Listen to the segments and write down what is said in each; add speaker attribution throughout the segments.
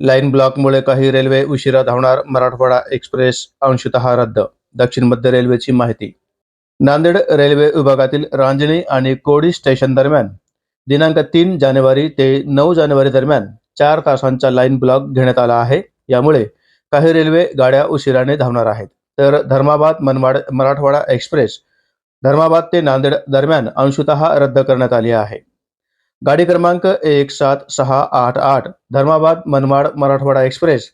Speaker 1: Line ब्लॉकमुळे काही railway उशिरा धावणार मराठवाडा एक्सप्रेस अंशत रद्द दक्षिण मध्य रेल्वेची माहिती. नांदेड रेल्वे विभागातील रांजणी आणि कोडी स्टेशन दरम्यान दिनांक तीन जानेवारी ते नऊ जानेवारी दरम्यान चार तासांचा लाईन ब्लॉक घेण्यात आला आहे. यामुळे काही रेल्वे गाड्या उशिराने धावणार आहेत. तर धर्माबाद मनवाड मराठवाडा एक्सप्रेस धर्माबाद ते नांदेड दरम्यान अंशुतः रद्द करण्यात आली आहे. गाडी क्रमांक एक सात सहा आठ आठ धर्माबाद मनमाड मराठवाडा एक्सप्रेस.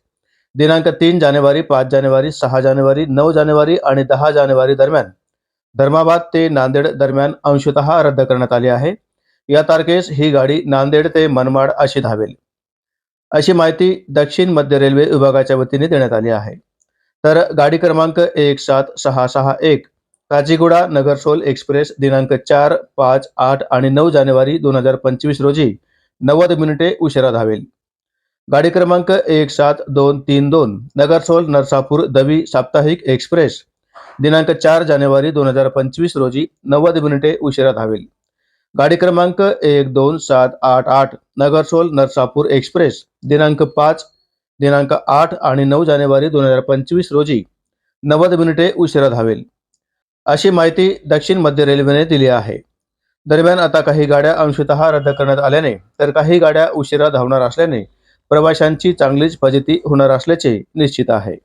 Speaker 1: दिनांक तीन जानेवारी पाच जानेवारी सहा जानेवारी नऊ जानेवारी आणि दहा जानेवारी दरम्यान. धर्माबाद ते नांदेड दरम्यान अंशतः रद्द करण्यात आली आहे. या तारखेस ही गाडी नांदेड ते मनमाड अशी धावेल. अशी माहिती दक्षिण मध्य रेल्वे विभागाच्या वतीने देण्यात आली आहे. तर गाडी क्रमांक एक सात सहा सहा एक काचीगुडा नगरसोल एक्सप्रेस दिनांक चार पाच आठ आणि नऊ जानेवारी दोन हजार पंचवीस रोजी नव्वद मिनिटे उशिरा धावेल. गाडी क्रमांक एक सात दोन तीन दोन नगरसोल नरसापूर दवी साप्ताहिक एक्सप्रेस दिनांक चार जानेवारी दोन हजार पंचवीस रोजी नव्वद मिनिटे उशिरा धावेल. गाडी क्रमांक एक दोन सात आठ आठ नगरसोल नरसापूर एक्सप्रेस दिनांक पाच दिनांक आठ आणि नऊ जानेवारी दोन हजार पंचवीस रोजी नव्वद मिनिटे उशिरा धावेल. अशी माहिती दक्षिण मध्य रेल्वेने दिली आहे. दरम्यान आता काही गाड्या अंशतः रद्द करण्यात आल्याने तर काही गाड्या उशिरा धावणार असल्याने प्रवाशांची चांगलीच फजिती होणार असल्याचे निश्चित आहे.